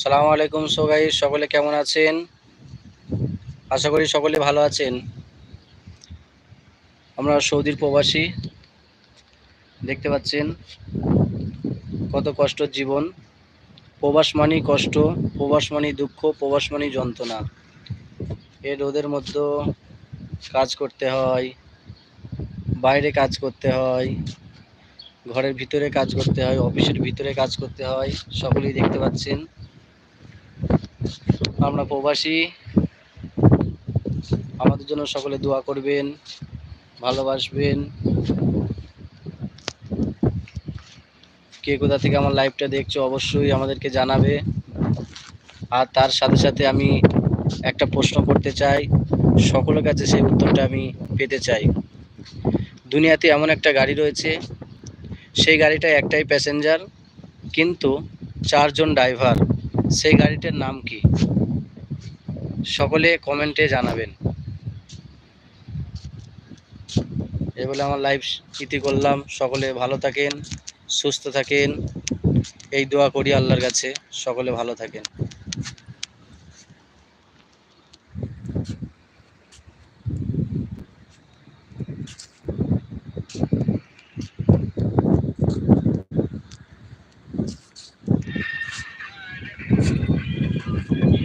সালাম আলাইকুম সোগাই সকলে কেমন আছেন? আশা করি সকলে ভালো আছেন। আমরা সৌদির প্রবাসী, দেখতে পাচ্ছেন কত কষ্ট জীবন। প্রবাস মানি কষ্ট, প্রবাস মানি দুঃখ, প্রবাস মানি যন্ত্রণা। এ রোদের মধ্যে কাজ করতে হয়, বাইরে কাজ করতে হয়, ঘরের ভিতরে কাজ করতে হয়, অফিসের ভিতরে কাজ করতে হয়, সকলেই দেখতে পাচ্ছেন। আমরা প্রবাসী। আমাদের জন্য সকলে দোয়া করবেন, ভালোবাসবেন। কে কোথা থেকে আমার লাইভটা দেখছ অবশ্যই আমাদেরকে জানাবে। আর তার সাথে সাথে আমি একটা প্রশ্ন করতে চাই, সকলের কাছে সেই উত্তরটা আমি পেতে চাই। দুনিয়াতে এমন একটা গাড়ি রয়েছে, সেই গাড়িটা একটাই প্যাসেঞ্জার কিন্তু চারজন ড্রাইভার সেই গাড়িটার নাম কি? সকলে কমেন্টে জানাবেন। এ বলে আমার লাইভ ইতি করলাম। সকলে ভালো থাকেন, সুস্থ থাকেন। এই দোয়া করি আল্লাহর কাছে। সকলে ভালো থাকেন। Yeah.